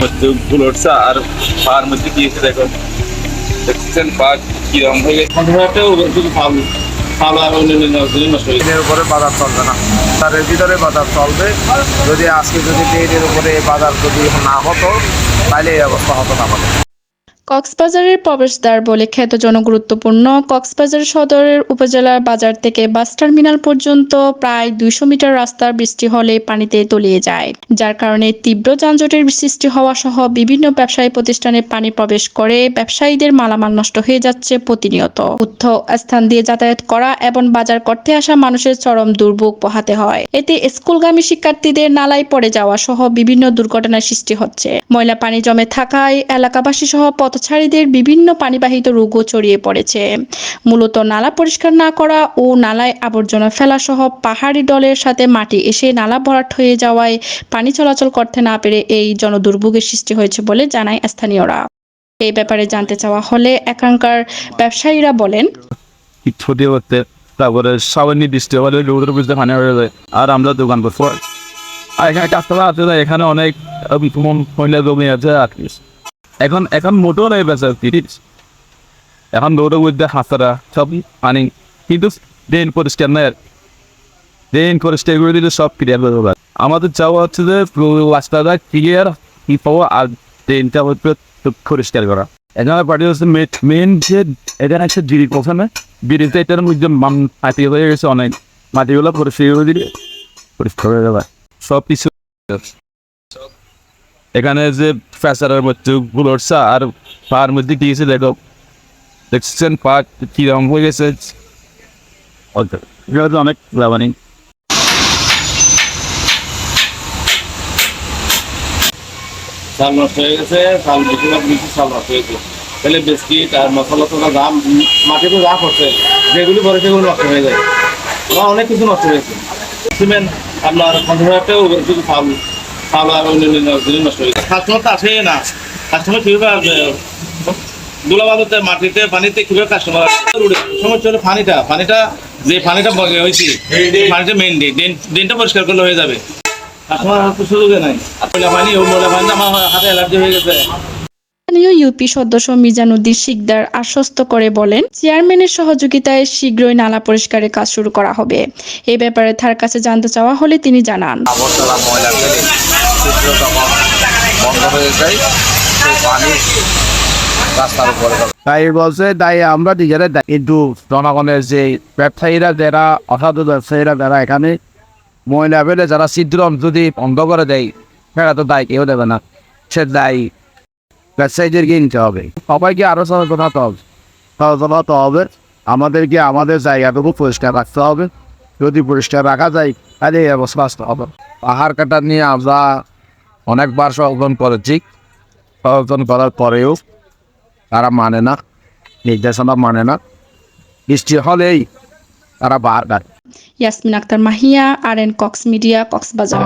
মধ্যে ফুল উঠছে আর পার মধ্যে গিয়েছে দেখো। দেখছেন পা কিরম হয়ে গেছে। ভালো উপরে বাজার চলবে না। তার ভিতরে বাজার চলবে। যদি আজকে যদি দিনের উপরে বাজার যদি না হতো তাহলে এই অবস্থা হতো না আমাদের। কক্সবাজারের প্রবেশদ্বার বলে খ্যাত জনগুরুত্বপূর্ণ কক্সবাজার সদরের উপজেলার বাজার থেকে বাস টার্মিনাল পর্যন্ত প্রায় দুইশো মিটার রাস্তা বৃষ্টি হলে পানিতে তলিয়ে যায়, যার কারণে তীব্র যানজটের সৃষ্টি হওয়া সহ বিভিন্ন ব্যবসায়ী প্রতিষ্ঠানে পানি প্রবেশ করে, ব্যবসায়ীদের মালামাল নষ্ট হয়ে যাচ্ছে প্রতিনিয়ত। উদ্ধ স্থান দিয়ে যাতায়াত করা এবং বাজার করতে আসা মানুষের চরম দুর্ভোগ পোহাতে হয়। এতে স্কুলগামী শিক্ষার্থীদের নালায় পড়ে যাওয়া সহ বিভিন্ন দুর্ঘটনার সৃষ্টি হচ্ছে। ময়লা পানি জমে থাকায় এলাকাবাসী সহ পথচারীদের বিভিন্ন পানিবাহিত রোগও ছড়িয়ে পড়েছে। মূলত নালা পরিষ্কার না করা ও নালায় আবর্জনা ফেলা সহ পাহাড়ি দলের সাথে মাটি এসে নালা ভরাট হয়ে যাওয়ায় পানি চলাচল করতে না পেরে এই জনদুর্ভোগের সৃষ্টি হয়েছে বলে জানায় স্থানীয়রা। এই ব্যাপারে জানতে চাওয়া হলে এখানকার ব্যবসায়ীরা বলেন তারপরে সাবানি বৃষ্টি হলে রোদের বুঝতে পানি হয়ে যায়। আর আমরা দোকান করছি আর এখানে কাস্টমার আছে, এখানে অনেক মহিলা জমি আছে, আর। এখন এখন মোটেও নেই বেচা তিরিশ এখন রোদের মধ্যে হাঁসরা সব পানি। কিন্তু ড্রেন পরিষ্কার নেই ড্রেন পরিষ্কার করে দিলে সব ক্লিয়ার হয়ে যাবে আমাদের চাওয়া হচ্ছে যে রাস্তাটা ক্লিয়ার কি পাবো, আর ড্রেনটা হচ্ছে পরিষ্কার করা। এখানে পার্টি হচ্ছে মেন যে এখানে একটা জিরি ওখানে বিড়িতে এটার মধ্যে মাটি হয়ে গেছে, অনেক। মাটিগুলো পরিষ্কার করে দিলে পরিষ্কার হয়ে যাবে। সব কিছু এখানে যে ফ্যাসারের মধ্যে গুলোরসা আর পার মধ্যে গিয়েছে দেখো। দেখছেন পা কিরম হয়ে গেছে। অনেক লাভানি চাল নষ্ট হয়ে গেছে চাল বেশিরভাগ বেশি চাল নষ্ট হয়েছে তাহলে বিস্কিট আর মশলা যা মাটিতে যা করছে যেগুলি পরে সেগুলো নষ্ট হয়ে যায়। অনেক কিছু নষ্ট হয়েছে সিমেন্ট আপনার কন্ট্রাক্টেও শুধু চাল চাল আর অন্যান্য জিনিস নষ্ট গেছে। কাস্টমার তো আসেই না। কাস্টমার কীভাবে দুলাবাদতে মাটিতে পানিতে কীভাবে কাস্টমার সমস্যা হলো পানিটা পানিটা যে পানিটা হয়েছে পানিটা ড্রেন ড্রেনটা পরিষ্কার করলে হয়ে যাবে। কাস্টমার তো সুযোগে নাই। ময়লা পানি ও ময়লা পানিটা আমার হাতে অ্যালার্জি হয়ে গেছে। স্থানীয় ইউপি সদস্য মিজানুদ্দিন শিকদার আশ্বস্ত করে বলেন চেয়ারম্যানের সহযোগিতায় শীঘ্রই নালা পরিষ্কারের কাজ শুরু করা হবে। এই ব্যাপারে তার কাছে জানতে চাওয়া হলে তিনি জানান। তখন বন্ধ হয়ে যায় সেই পানি রাস্তার উপরে তাই বলছে তাই আমরা নিজেরা কিন্তু জনগণের যে ব্যবসায়ীরা, যারা অসাধু ব্যবসায়ীরা, যারা এখানে ময়লা ফেলে যারা ছিদ্র যদি বন্ধ করে দেয়, সেটা তো দায় কেউ দেবে না। সে দায়ী ব্যবসায়ীদেরকে নিতে হবে। সবাইকে আরও সচেতন হতে হবে। সচেতন হতে হবে। আমাদেরকে আমাদের জায়গাটুকু পরিষ্কার রাখতে হবে। যদি পরিষ্কার রাখা যায়, তাহলে এই অবস্থা আসতে হবে। পাহাড় কাটা নিয়ে আমরা অনেকবার সচেতন করেছি। সচেতন করার পরেও তারা মানে না, নির্দেশনা মানে না। বৃষ্টি হলেই তারা বার বার Yasmin Akter Mahiya, R N Cox media, Cox's Bazar.